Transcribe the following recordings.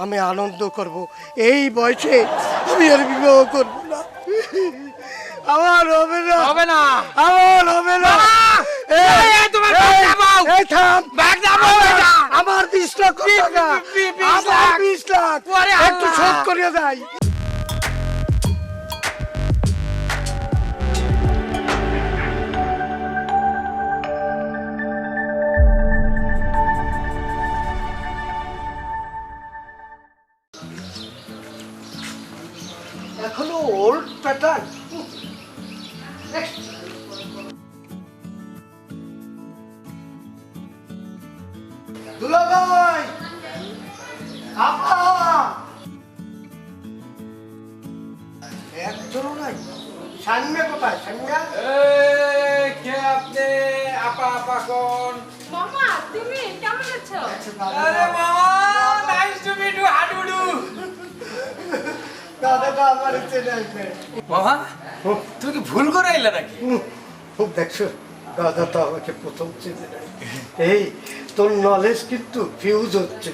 আমি আনন্দ করব। এই বয়সে আমি আর বিবাহ করব না। আমার হবে না। হবে না। আমার হবে না। আমার- বিশ লাখ আমার। বিশ লাখ। একটু। শোধ করিয়ে যাই। Verdade. মামা তুমি কি ভুল করে আইলা নাকি? খুব দেখছ দাদাটা আমাকে প্রথম চেনে এই তোর নলেজ কিন্তু ফিউজ হচ্ছে।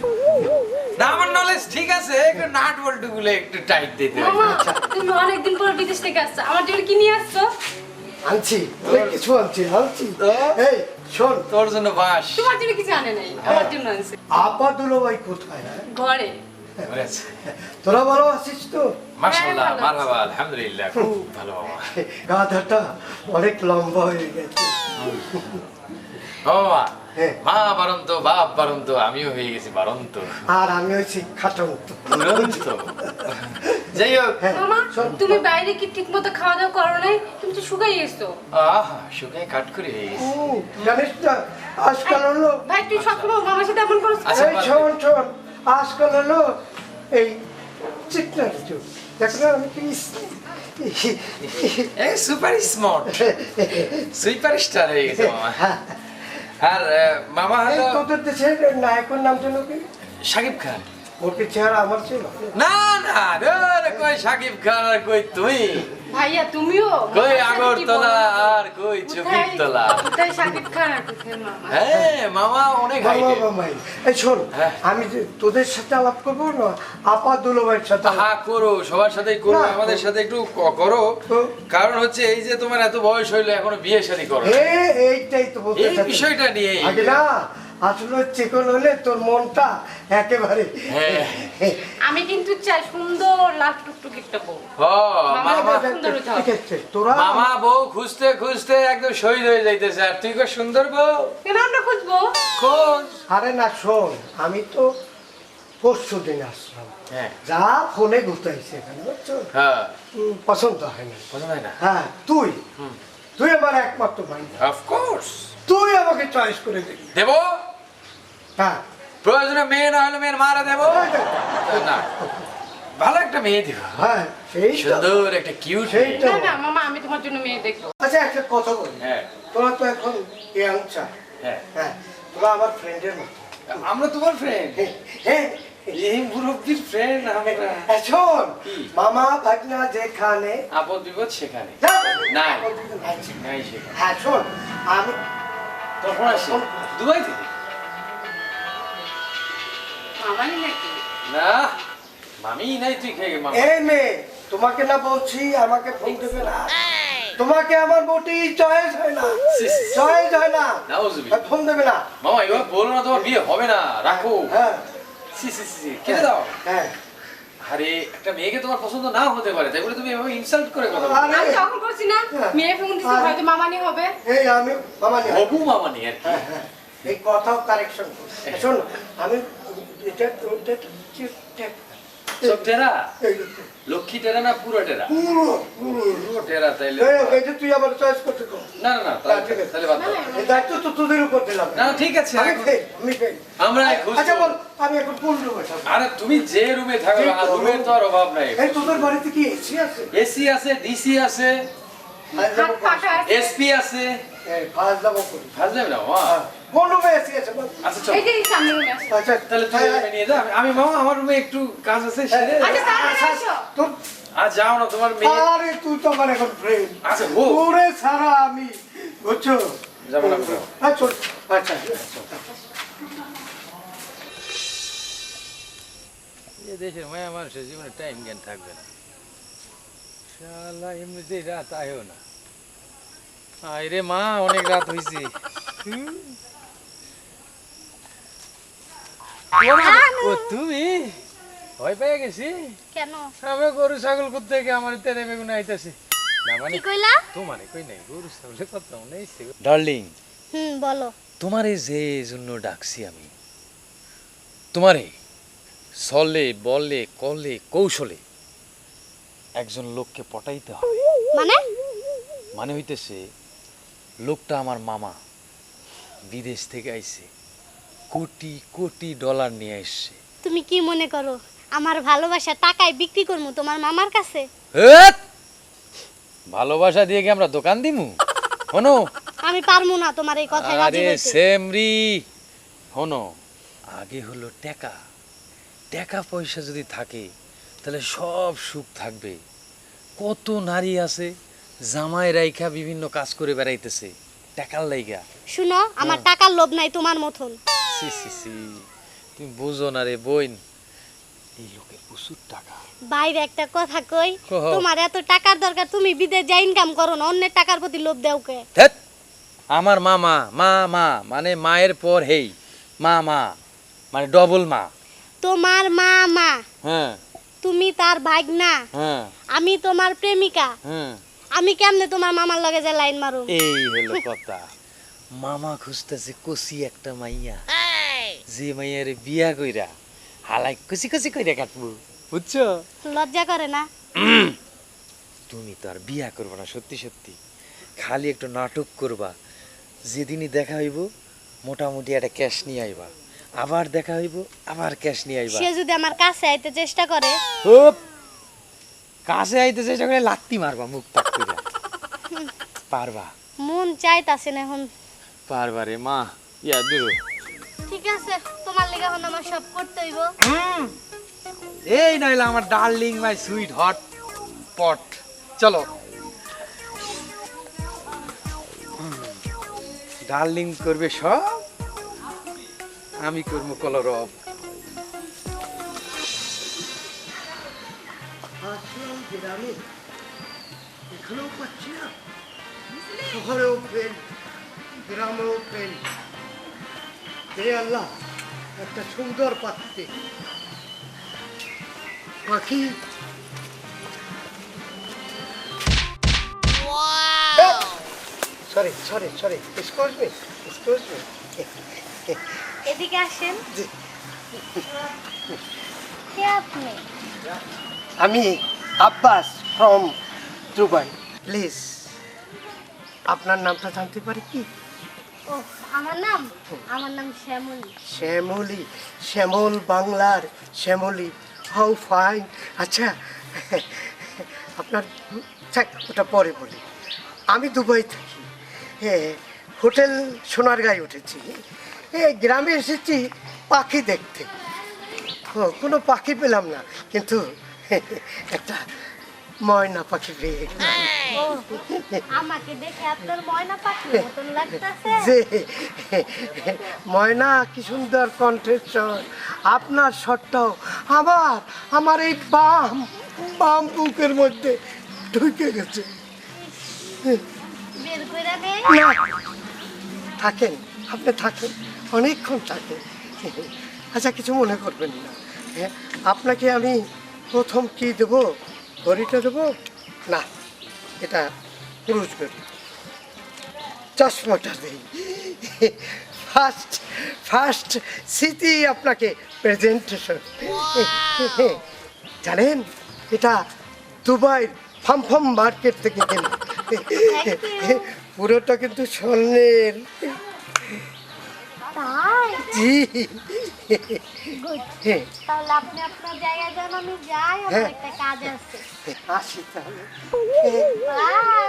না আমার নলেজ ঠিক আছে একটু নাট বল্টু গুলো একটু টাইট দিতে তুমি অনেকদিন পর বিদেশ থেকে আসছো আমার জন্য কি নিয়ে আসছো? আনছি অনেক কিছু আনছি আনছি। এই শোন। তোর জন্য বাস। তোমার জন্য কিছু আনে নাই আমার জন্য আনছে। আপা দুলাভাই কোথায় হ্যাঁ? ঘরে। তোরা ভালো আছিস তো? মাশাআল্লাহ। মারহাবা আলহামদুলিল্লাহ খুব ভালো। গাধাটা অনেক লম্বা হয়ে গেছে। ও মামা হ্যাঁ। মা বারন্ত বাপ বারন্ত আমিও হয়ে গেছি বারন্ত। আর আমি হয়েছি খাটন্ত। যাই হোক। হ্যাঁ মামা তুমি বাইরে কি ঠিক মতো খাওয়া দাওয়া করো নাই? তুমি তো শুকাই গেছো আহা শুকায় কাট করে হয়ে গেছে। জানিস না আজকাল হলো ভাই তুই সবসময় মামার সাথে এমন করছিস আচ্ছা। শোন শোন আজকাল হলো এই চিকনার যুগ দেখ না আমি সুপার স্মার্ট। সুপার স্টার হয়ে গেছে মামা। আর মামা তোদের দেশের নায়কের নাম জন্য কি? শাকিব খান। ওর কি চেহারা আমার ছিল? না না রে কই শাকিব খান আর কই তুই? ভাইয়া তুমিও? কই মামার সাথে কি আগরতলা আর কই কোথায়- কোথায় শাকিব খান আর কোথায় মামা? হ্যাঁ মামা অনেক হাইটে। বাবাই এই শোন হ্যাঁ। আমি যে তোদের সাথে আলাপ করব না আপা দুলোভাইয়ের সাথে হ্যাঁ করো সবার সাথেই করো আমাদের সাথে একটু করো। কারণ হচ্ছে এই যে তোমার এত বয়স হইল এখনও বিয়ে শাদী করো এইটাই তো বলতে এই বিষয়টা নিয়ে আগে না আসলে চিকন হলে তোর মনটা একেবারে হ্যাঁ। আমি কিন্তু চাই সুন্দর লাল টুকটুক একটা বউ মামা। বউ খুঁজতে খুঁজতে একদম শহীদ হয়ে যাইতেছে। আর তুই সুন্দর বউ? কেন আমরা খুঁজবো? কোন আরে না শোন আমি তো পরশু দিন আসলাম। হ্যাঁ। যা ফোনে ঘুরতেছে এখানে বুঝছ? হ্যাঁ। পছন্দ হয় না। পছন্দ হয় না? হ্যাঁ তুই? তুই আমার একমাত্র ভাই। অফ কোর্স তুই আমাকে চয়েস করে দিবি। দেব? হ্যাঁ। প্রয়োজনে মেয়ে না হলে মেয়ের মারা দেব? না। ভালো একটা মেয়ে দিব। হ্যাঁ সেই সুন্দর একটা কিউট না না মামা আমি তোমার জন্য মেয়ে দেখব। আচ্ছা একটা কথা বলি। হ্যাঁ। তোরা তো এখন ইয়াং চাই হ্যাঁ। হ্যাঁ তোরা আমার ফ্রেন্ডের মতো। আমরা তোমার ফ্রেন্ড হ্যাঁ, হ্যাঁ। এই মুরব্বীর ফ্রেন্ড আমরা। হ্যাঁ, শোন মামা ভাগনা যেখানে আপদ বিপদ সেখানে। নাই। নাই সেখানে। হ্যাঁ শোন আমি তখন আসে দুবাই থেকে? নাকি? না মামি নাই তুই খেয়ে মামা। এই মেয়ে তোমাকে না বলছি আমাকে ফোন দেবে না। তোমাকে আমার মোটেই চয়েস হয় না। চয়েস হয় না। ফোন দেবে না। মামা এবার বলো না তোমার বিয়ে হবে না রাখো। হ্যাঁ। সি সি সি সি, দাও। হ্যাঁ। আরে একটা মেয়েকে তোমার পছন্দ না হতে পারে তাই বলে তুমি এভাবে ইনসাল্ট করে কথা বলো আমি তখন করছি না। হ্যাঁ। মেয়ে ফোন দিছে হয়তো মামানি হবে। এই আমি মামানি হবু। মামানি আর কি। হ্যাঁ হ্যাঁ। এই কথাও কারেকশন শোন আমি এটা ওটা সব টেরা? লক্ষ্মী টেরা না পুরো টেরা? পুরো পুরো। টেরা তাইলে। যে তুই আবার চয়েস করতে কর। না না না তাহলে বাদ দাও। এই দায়িত্ব তো তোদের উপর দিলাম। না ঠিক আছে আমি ফেল আমি ফেল আমরা খুঁজবো। আচ্ছা বল আমি এখন কোন রুমে থাকব? আরে তুমি যে রুমে থাকো তো রুমের তো আর অভাব নাই। এই তোদের বাড়িতে কি এসি আছে? এসি আছে ডিসি আছে। এসপি আছে। ফাজ দাবো করি ভালো যাবে না কোন রুমে এসি আছে? আচ্ছা চল। এই যে সামনে রুমে আছে আচ্ছা তাহলে তুই রুমে নিয়ে যা। আমি- আমি মামা আমার রুমে একটু কাজ আছে সেরে আচ্ছা তাড়াতাড়ি আসো। তোর আর যাও না তোমার মেয়ে আরে তুই তো আমার এখন ফ্রেন্ড আচ্ছা ও। তোরে ছাড়া আমি। বুঝছ? যাব না কোথাও। হ্যাঁ চল। আচ্ছা দেশের মায়া মানুষের জীবনে টাইম জ্ঞান থাকবে না। শালা এমনিতেই রাত আয়ও না। আয় রে মা অনেক রাত হয়েছে ও তুমি? ভয় পেয়ে গেছি? কেন? আমি গরু ছাগল করতে গিয়ে আমার তেরে বেগুন আইতাছে। কি কইলা? তোমারে কই নাই গরু ছাগলে কথা মনে ডার্লিং হুম বলো। তোমারে যে জন্য ডাকছি আমি তোমারে চলে বলে কলে কৌশলে একজন লোককে পটাইতে হবে। মানে? মানে হইতেছে লোকটা আমার মামা বিদেশ থেকে আইছে। কোটি কোটি ডলার নিয়ে আসছে তুমি কি মনে করো আমার ভালোবাসা টাকায় বিক্রি করব তোমার মামার কাছে? হেৎ! ভালোবাসা দিয়ে কি আমরা দোকান দিমু? হনো? আমি পারব না তোমার এই কথায় রাজি আরে হইতে। সেমরি! হনো আগে হলো টাকা। টাকা পয়সা যদি থাকে তাহলে সব সুখ থাকবে। কত নারী আছে জামাই রাইখা বিভিন্ন কাজ করে বেড়াইতেছে টাকার লাইগা। শুনো আমার টাকার লোভ নাই তোমার মতন। সি সি সি তুমি বুঝো না রে বোন এই লোকের প্রচুর টাকা বাইরে একটা কথা কই তোমার এত টাকার দরকার তুমি বিদেশ যা ইনকাম করো না অন্যের টাকার প্রতি লোভ দেও কে? আমার মামা মা মা মানে মায়ের পর হেই। মা মা মানে ডবল মা। তোমার মা মা হ্যাঁ। তুমি তার ভাগনা। হ্যাঁ। আমি তোমার প্রেমিকা। হ্যাঁ। আমি কেমনে তোমার মামার লগে যে লাইন মারু এই হলো কথা। মামা খুঁজতেছে কষি একটা মাইয়া। যে মাইয়ারে বিয়া কইরা হালাই কষি কষি কইরা কাটবো বুঝছ? লজ্জা করে না? তুমি তো আর বিয়া করবে না সত্যি সত্যি। খালি একটু নাটক করবা। যেদিনই দেখা হইব মোটামুটি একটা ক্যাশ নিয়ে আইবা। আবার দেখা হইব আবার ক্যাশ নিয়ে আইবা। সে যদি আমার কাছে আইতে চেষ্টা করে। হুপ! কাছে আইতে চেষ্টা করে লাত্তি মারবা মুখ পাক কইরা। পারবা। মন চাইতাছে না এখন। পারবা রে মা ইয়া দূর। ঠিক আছে তোমার লেগে এখন আমার সব করতে হইব। এই নইলে আমার darling my sweet hot pot. চলো। ডার্লিং করবে সব আমি করব কলরব। গ্রামে এখানেও পাচ্ছি না। শহরেও ফেল গ্রামেও ফেল হে আল্লাহ একটা সুন্দর পাত্রে পাখি। Sorry sorry sorry excuse me excuse me এদিকে আসেন। কে আপনি? আমি আব্বাস ফ্রম দুবাই। প্লিজ আপনার নামটা জানতে পারি কি? আমার নাম? আমার নাম শ্যামলী। শ্যামলী, শ্যামল বাংলার শ্যামলী। How fine. আচ্ছা আপনার থাক ওটা পরে বলি। আমি দুবাই থাকি। হ্যাঁ হোটেল সোনারগাঁয় উঠেছি। এ, গ্রামে এসেছি পাখি দেখতে। কোনো পাখি পেলাম না। কিন্তু, একটা ময়না পাখি পেয়ে আমাকে দেখে আপনার ময়না পাখির মতন লাগতাছে। যে ময়না কি সুন্দর কণ্ঠের স্বর। আপনার স্বরটাও আবার আমার এই বাম বাম বুকের মধ্যে ঢুকে গেছে। বের না থাকেন আপনি থাকেন অনেকক্ষণ থাকেন। আচ্ছা কিছু মনে করবেন না। হ্যাঁ আপনাকে আমি প্রথম কি দেব? ঘড়িটা দেবো? না এটা পুরুষ ঘড়ি চশমাটা দেই। ফার্স্ট ফার্স্ট স্মৃতি আপনাকে প্রেজেন্টেশন জানেন এটা দুবাইয়ের ফামফাম মার্কেট থেকে কেনা। পুরোটা কিন্তু স্বর্ণের। জি। তাহলে আপনি আপনার জায়গায় যান আমি যাই আমার হ্যাঁ। একটা কাজ আছে। আসি তাহলে। বাই।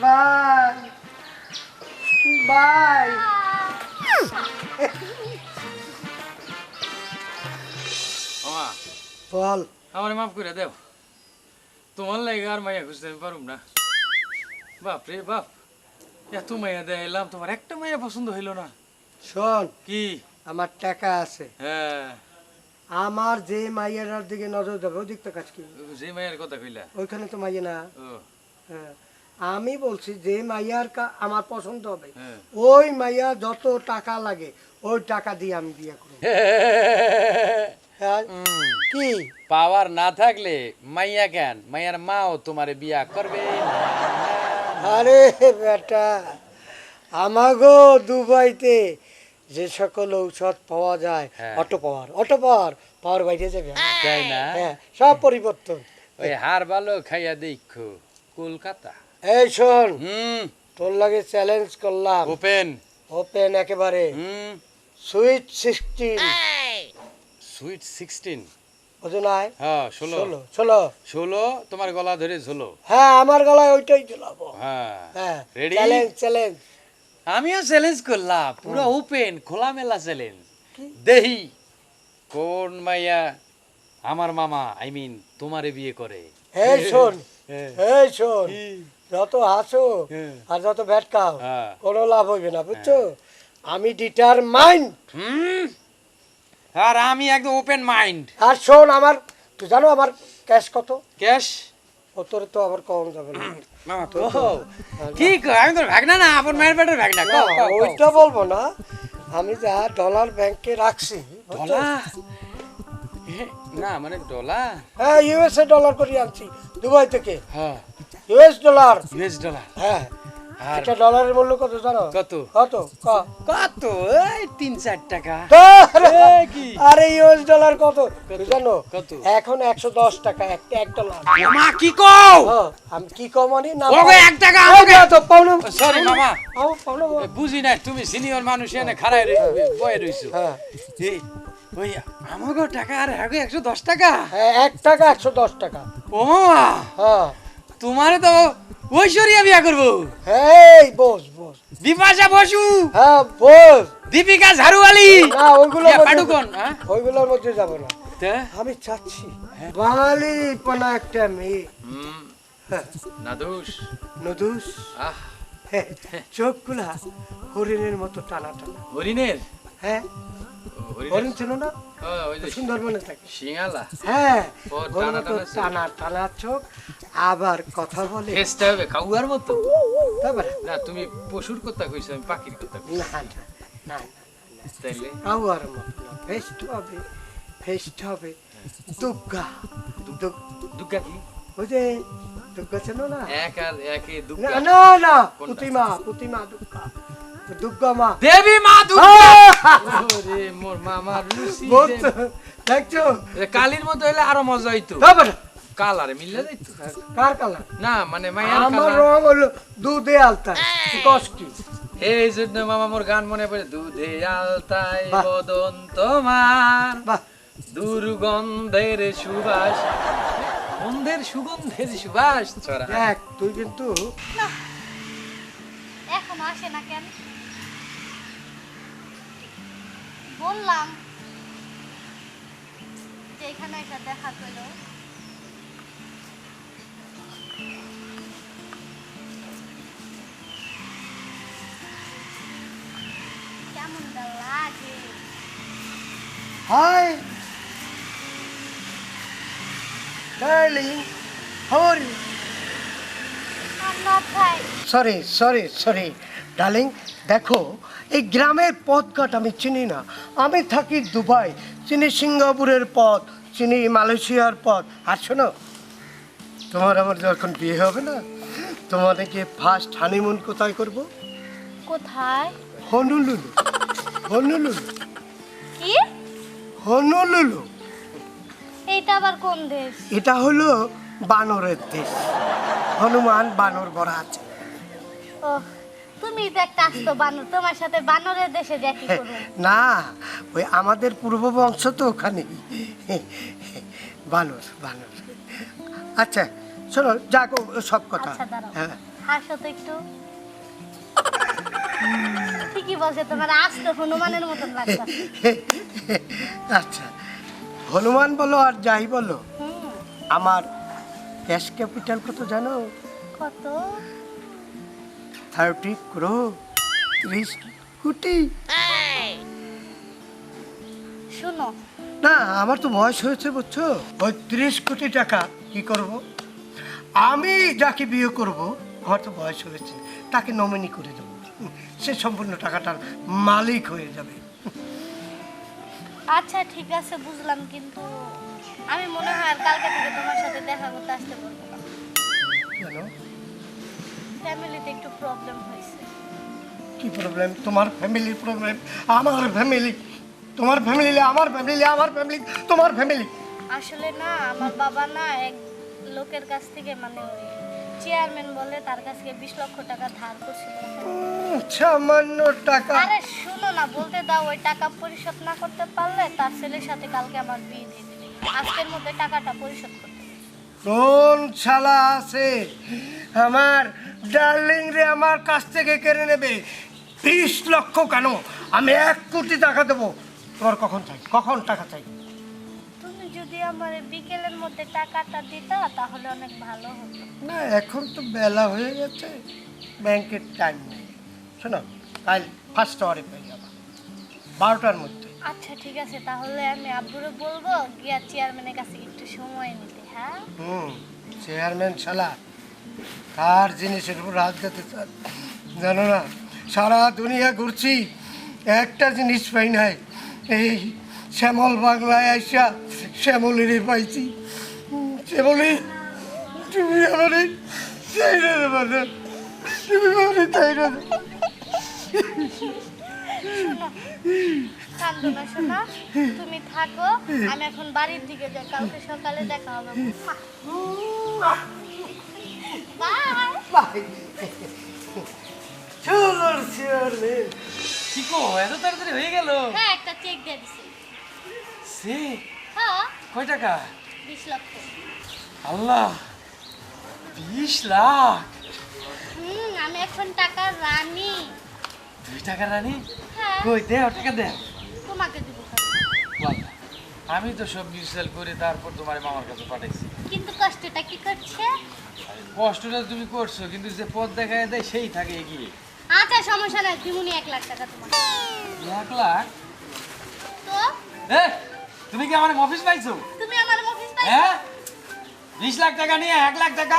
বাই। বাই বল। আমার মাফ করে দেও। তোমার লাগে আর মাইয়া খুঁজতে আমি পারুম না। বাপ রে বাপ। এত মাইয়া দেখাইলাম তোমার একটা মাইয়া পছন্দ হইল না। শোন। কি? আমার টাকা আছে। হ্যাঁ। আমার যে মাইয়ার দিকে নজর দেবে ওই দিকটা কাজ কি? যে মাইয়ার কথা কইলা। ওইখানে তো মাইয়া না। হ্যাঁ। আমি বলছি যে মাইয়ার কা- আমার পছন্দ হবে। হ্যাঁ। ওই মাইয়া যত টাকা লাগে ওই টাকা দিয়ে আমি বিয়ে করব। হ্যাঁ? কি? পাওয়ার না থাকলে মাইয়া কেন? মাইয়ার মাও তোমারে বিয়া করবে। আরে বেটা আমাগো দুবাইতে যে সকল ঔষধ পাওয়া যায় হ্যাঁ। অটো পাওয়ার অটো পাওয়ার পাওয়ার বাইরে যাবে। তাই না? হ্যাঁ সব পরিবর্তন। ওই হার ভালো খাইয়া দেখো কলকাতা। এই শোন হুম। তোর লাগে চ্যালেঞ্জ করলাম। ওপেন ওপেন একেবারে। হুম। সুইট সিক্সটিন সুইট সিক্সটিন বুঝো নাই? হ্যাঁ ষোলো। ষোলো ষোলো। তোমার গলা ধরে ঝোলো হ্যাঁ আমার গলায় ওইটাই ঝুলাবো। হ্যাঁ। হ্যাঁ? চ্যালেঞ্জ চ্যালেঞ্জ আমিও চ্যালেঞ্জ করলাম পুরো ওপেন খোলামেলা চ্যালেঞ্জ দেহি কোন মাইয়া আমার মামা আই মিন তোমারে বিয়ে করে। এই শোন হ্যাঁ। এই শোন যত হাসো হ্যাঁ। আর যত ব্যাট খাও হ্যাঁ। কোনো লাভ হইবে না বুঝছ? আমি ডিটার মাইন্ড হুম? আর আমি একদম ওপেন মাইন্ড আর শোন আমার তুই জানো আমার ক্যাশ কত? ক্যাশ ও তো আবার কম যাবে না। মামা তো কি আমি তোর ভাগনা না? আপন মায়ের পেটের ভাগনা। ওইটা বলব না। আমি যা ডলার ব্যাংকে রাখছি? ডলার? না মানে ডলার? হ্যাঁ ইউএসএ ডলার করে আনছি দুবাই থেকে। হ্যাঁ। US dollar. US dollar. হ্যাঁ। আর এটা ডলারের মূল্য কত জানো? কত? কত? কত? এই তিন চার টাকা। কি? আরে ইউএস ডলার কত? জানো? কত? এখন একশো দশ টাকা একটা এক ডলার মামা কি কও? হ্যাঁ, আমি কি কমানি না ওগো এক টাকা আমাকে তো সরি মামা। বুঝি না তুমি সিনিয়র মানুষ এনে খাড়ায় বয়ে রইছো। হ্যাঁ। ওই আমাকে টাকা আর আগে একশো দশ টাকা? হ্যাঁ এক টাকা একশো দশ টাকা। ও হ্যাঁ। তোমারে তো ঐশ্বরিয়া বিয়া করব। এই বস বস। বিপাশা বসু। হ্যাঁ বস। দীপিকা ঝাড়ুয়ালি না ওইগুলো ইয়া, হ্যাঁ? ওইগুলোর মধ্যে যাব না। আমি চাচ্ছি। বাঙালি পানা একটা মেয়ে। হুম, হ্যাঁ, নদুস। আহ। হ্যাঁ, চোখগুলা হরিণের মতো টানা টানা। হরিণের? হ্যাঁ? হরিণ ছিল না? ও, ওই যে সুন্দরবনে থাকে। শিঙালা হ্যাঁ। টানা টানা চোখ। টানা টানা চোখ আবার কথা বলে। ফেসটা হবে কাউয়ার মতো। তারপরে? না তুমি পশুর কথা কইছো আমি পাখির কথা না না না তাইলে? কাউয়ার মতো ফেস্ট হবে ফেস্ট হবে। দুর্গা দুর্গা দুর্গা কি? ওই যে দুর্গা ছিল না? এক আর একে না না না কোনটা? প্রতিমা প্রতিমা দুর্গা মা দেবী মা দুর্গা। ওরে মোর বলছো দেখছ? কালির মতো হলে আরও মজা হইতো। তারপরে কালারে মিললে যাইতো। কার কালার? না মানে মায়ের আমার রং হলো দুধে আলতা কষ্টি। এই জন্য মামা মোর গান মনে পড়ে দুধে আলতায় বাহ। বদন তোমার। দুর্গন্ধের সুবাস। গন্ধের সুগন্ধের সুবাস ছড়া। দেখ তুই কিন্তু এখনও আসে না কেন? বললাম যে এখানে একটা দেখা করল কেমন লাগে? Hi. Darling how are you আর মাথায় সরি সরি সরি ডার্লিং দেখো এই গ্রামের পথঘাট আমি চিনি না। আমি থাকি দুবাই চিনি সিঙ্গাপুরের পথ চিনি মালয়েশিয়ার পথ। আর শোনো তোমার আমার যখন বিয়ে হবে না তোমাদেরকে ফার্স্ট হানিমুন কোথায় করব? কোথায়? Honolulu Honolulu. কি? হনুলুলু। এটা আবার কোন দেশ? এটা হলো বানরের দেশ। হনুমান বানর ভরা আছে ও তুমি তো একটা আস্ত বানর তোমার সাথে বানরের দেশে দেখি করুন না ওই আমাদের পূর্ব বংশ তো ওখানে। বানর বানর। আচ্ছা শোনো যাক সব কথা। আচ্ছা দাঁড়াও। হ্যাঁ। হাসো তো একটু। ঠিকই বলছে তোমার আস্ত হনুমানের মতন লাগছে। আচ্ছা হনুমান বলো আর যাই বলো। আমার ক্যাশ ক্যাপিটাল কত জানো? কত? থার্টি ক্রো। ত্রিশ কোটি। শুনো। না আমার তো বয়স হয়েছে বুঝছ? ওই ত্রিশ কোটি টাকা কি করব? আমি যাকে বিয়ে করব আমার তো বয়স হয়েছে তাকে নমিনি করে দেবো। সে সম্পূর্ণ টাকাটার মালিক হয়ে যাবে। আচ্ছা ঠিক আছে বুঝলাম কিন্তু আমি মনে হয় কালকে থেকে তোমার সাথে দেখা করতে আসতে পারব না। কেন? ফ্যামিলিতে একটু প্রবলেম হয়েছে। কি প্রবলেম তোমার ফ্যামিলির প্রবলেম আমার ফ্যামিলি তোমার ফ্যামিলি আমার ফ্যামিলি আমার ফ্যামিলি তোমার ফ্যামিলি আসলে না আমার বাবা না এক লোকের কাছ থেকে মানে চেয়ারম্যান বলে তার কাছ থেকে বিশ লক্ষ টাকা ধার করছিল। সামান্য টাকা। আরে শুনো না বলতে দাও ওই টাকা পরিশোধ না করতে পারলে তার ছেলের সাথে কালকে আমার বিয়ে দিয়ে দিবে। আজকের মধ্যে টাকাটা পরিশোধ করতে। কোন শালা আছে? আমার ডার্লিং রে আমার কাছ থেকে কেড়ে নেবে। বিশ লক্ষ কেন? আমি এক কোটি টাকা দেবো। তোমার কখন চাই? কখন টাকা চাই? তুমি যদি আমার বিকেলের মধ্যে টাকাটা দিতা তাহলে অনেক ভালো হতো। না এখন তো বেলা হয়ে গেছে। ব্যাংকের টাইম নেই। শোনো কাল ফার্স্ট আওয়ারে পেয়ে যাব। বারোটার মধ্যে। আচ্ছা ঠিক আছে তাহলে আমি আব্বুরে বলব গিয়া চেয়ারম্যানের কাছে একটু সময় নিতে হ্যাঁ? হুম চেয়ারম্যান শালা। কার জিনিসের উপর হাত দিতে চান? জানো না, সারা দুনিয়া ঘুরছি, একটা জিনিস পাই নাই, এই শ্যামল বাংলায় আইসা শ্যামলিরে পাইছি। শ্যামলি, তুমি আমারে না, তুমি না। তুমি থাকো, আমি এখন বাড়ির দিকে যাই, কালকে সকালে দেখা হবে। বাই চলো চেয়ারম্যান কি কো এত তাড়াতাড়ি হয়ে গেল। হ্যাঁ একটা চেক দিয়ে দিছি। সে? হ্যাঁ। কয় টাকা? বিশ লক্ষ। আল্লাহ বিশ লাখ। হুম আমি এখন টাকার রানী। দুই টাকা রানি? হ্যাঁ। কই দে টাকা দে। তোমাকে দিব। আমি তো সব সেল করে তারপর তোমার মামার কাছে পাঠাইছি। কিন্তু কষ্টটা কি করছে? কষ্টটা তুমি করছ কিন্তু যে পথ দেখায় দেয় সেই থাকে এগিয়ে আচ্ছা সমস্যা নাই দিমুনি এক লাখ টাকা তোমার। এক লাখ? তো? এ তুমি কি আমার অফিস পাইছো? তুমি আমার অফিস পাই হ্যাঁ? বিশ লাখ টাকা নিয়ে এক লাখ টাকা?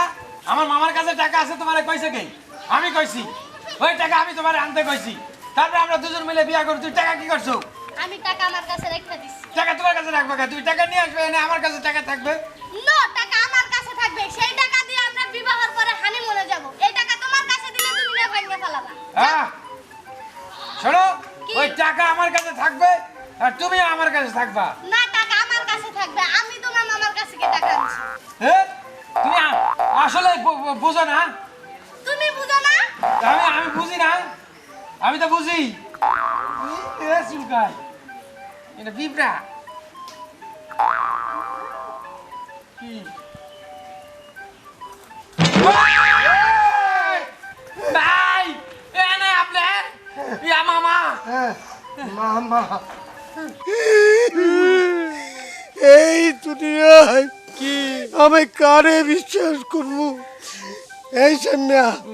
আমার মামার কাছে টাকা আছে তোমার কইছে কে? আমি কইছি। ওই টাকা আমি তোমার আনতে কইছি। তারপরে আমরা দুজন মিলে বিয়া করি তুই টাকা কি করছ? আমি টাকা আমার কাছে রেখে দিছি। টাকা তোমার কাছে রাখব কে? তুই টাকা নিয়ে আসবে এনে আমার কাছে টাকা থাকবে। নো টাকা আমার কাছে থাকবে। সেই টাকা দিয়ে আমরা বিবাহের পরে হানিমুনে যাব। এই টাকা তোমার কাছে দিলে তুমি না ভাঙবে ফেলাবা। হ্যাঁ শোনো কি? ওই টাকা আমার কাছে থাকবে আর তুমি আমার কাছে থাকবা। না টাকা আমার কাছে থাকবে। আমি তোমার মামার কাছে গিয়ে টাকা হ্যাঁ তুমি আসলে বুঝো না। তুমি বুঝো না? আমি আমি বুঝি না। আমি তো বুঝি। এ এটা পিঁপড়া। এনে আপনি ইয়া মামা হ্যাঁ মামা এই দুনিয়ায় কি আমি কারে বিশ্বাস করব এই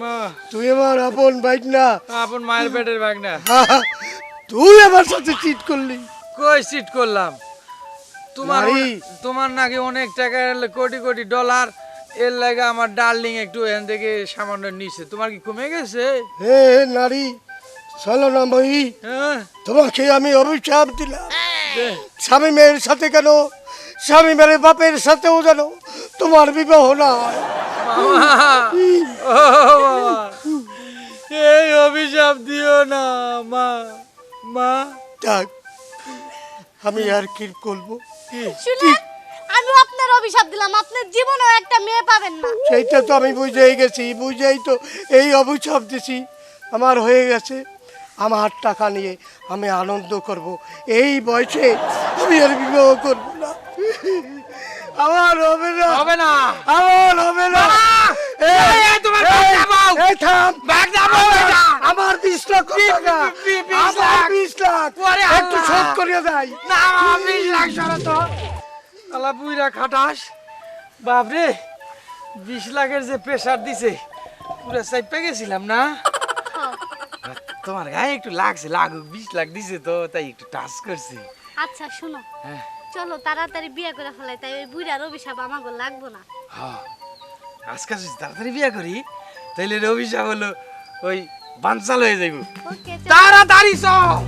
মা তুই আমার আপন বাইক না আপন মায়ের পেটের ভাগ না তুই আমার সাথে চিট করলি কই সিট করলাম তোমার। তোমার নাকি অনেক টাকা কোটি কোটি ডলার। এর লাগে আমার ডার্লিং একটু এখান থেকে সামান্য নিচে তোমার কি কমে গেছে? হে নারী বই হ্যাঁ? তোমাকে আমি অভিশাপ দিলাম। স্বামী মেয়ের সাথে কেন? স্বামী মেয়ের বাপের সাথেও যেন তোমার বিবাহ না মামা ও বাবা। এই অভিশাপ দিও না মা। মা। যাক। আমি আর কি করব? শুনেন আমি আপনার অভিশাপ দিলাম আপনার জীবনেও একটা মেয়ে পাবেন না। সেইটা তো আমি বুঝেই গেছি বুঝেই তো এই অভিশাপ দিছি। আমার হয়ে গেছে আমার টাকা নিয়ে আমি আনন্দ করব। এই বয়সে আমি আর বিবাহ করব না। আমার হবে না। হবে না। আমার হবে না। আমার- বিশ লক্ষ টাকা। আমার বিশ লাখ। একটু। শোধ করিয়ে দেয় না বিশ লাখ সরো তো। আলা পুইরা খাটাস। বাপরে বিশ লাখের যে প্রেশার দিছে পুরা চাইপে গেছিলাম না? তোমার গায়ে একটু লাগছে লাগুক বিশ লাখ দিছে তো তাই একটু টাচ করছি। আচ্ছা শুনো। হ্যাঁ। চলো তাড়াতাড়ি বিয়ে করে ফেলাই। তাই ওই বুড়ার অভিশাপ আমাকে লাগবো না। হ্যাঁ আজকাল যদি তাড়াতাড়ি বিয়ে করি তাইলে রবিশা হলো ওই বানচাল হয়ে যাইব। তাড়াতাড়ি সব